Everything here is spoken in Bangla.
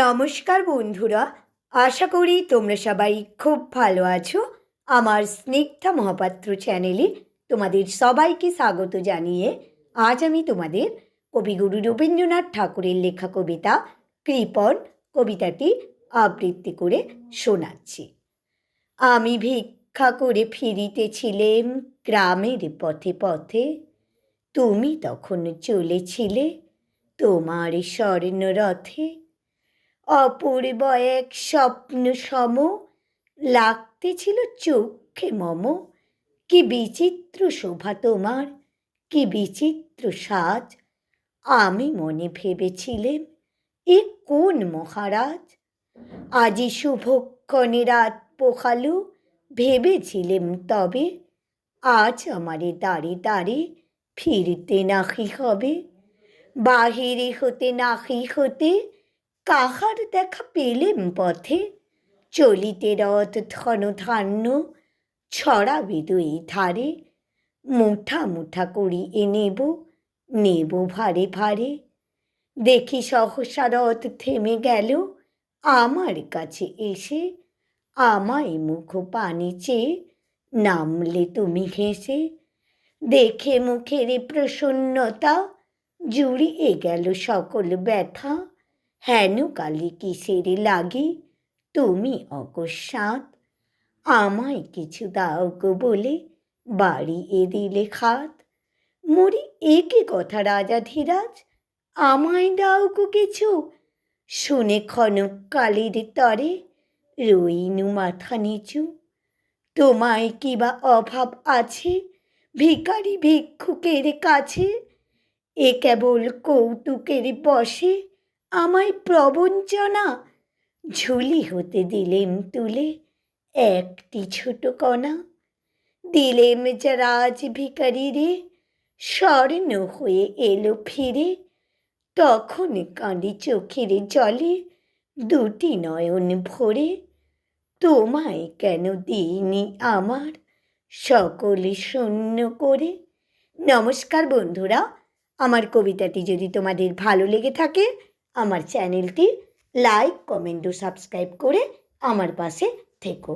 নমস্কার বন্ধুরা, আশা করি তোমরা সবাই খুব ভালো আছো। আমার স্নিগ্ধা মহাপাত্র চ্যানেলে তোমাদের সবাইকে স্বাগত জানিয়ে আজ আমি তোমাদের কবিগুরু রবীন্দ্রনাথ ঠাকুরের লেখা কবিতা কৃপণ কবিতাটি আবৃত্তি করে শোনাচ্ছি। আমি ভিক্ষা করে ফিরিতেছিলেম গ্রামের পথে পথে। তুমি তখন চলেছিলে তোমার স্বর্ণরথে। অপূর্ব এক স্বপ্ন সম লাগতেছিল চোখে মম। কি বিচিত্র শোভা তোমার, কি বিচিত্র সাজ। আমি মনে ভেবেছিলেন এ কোন মহারাজ? আজি শুভক্ষণে রাত পোখালো ভেবেছিলেম তবে আজ আমারে দাঁড়ে দাঁড়ে ফিরতে নাহি হবে। বাহিরে হতে নাহি হতে কাহার দেখা পেলেম পথে? চলিতে রথ ধন ধান্য ছড়াবে দুই ধারে। মুঠা মুঠা করি এ নেব নেব ভারে ভারে। দেখি সহসা রথ থেমে গেল, আমার কাছে এসে আমায় মুখ পানি চেয়ে নামলে তুমি হেসে। দেখে মুখের প্রসন্নতা, জুড়িয়ে গেল সকল ব্যথা। হেন কালি কিসের লাগে? তুমি অকস্মাৎ আমায় কিছু দাও গো বলে বাড়ি এ দিলে খাত। মরি একে কথা রাজা ধীরাজ, আমায় দাও গো কিছু। শুনে ক্ষণক কালির তরে রইনু মাথা নিচু। তোমায় কি বা অভাব আছে ভিখারি ভিক্ষুকের কাছে? এ কেবল কৌতুকের বসে আমায় প্রবঞ্চনা। ঝুলি হতে দিলেম তুলে একটি ছোট কণা। দিলেম যা রাজ ভিখারি রে, স্বর্ণ হয়ে এলো ফিরে। তখন কাঁদি চোখের জলে দুটি নয়ন ভরে। তোমায় কেন দিইনি আমার সকলে শূন্য করে? নমস্কার বন্ধুরা, আমার কবিতাটি যদি তোমাদের ভালো লেগে থাকে আমার চ্যানেলটি লাইক কমেন্ট ও সাবস্ক্রাইব করে আমার পাশে থেকো।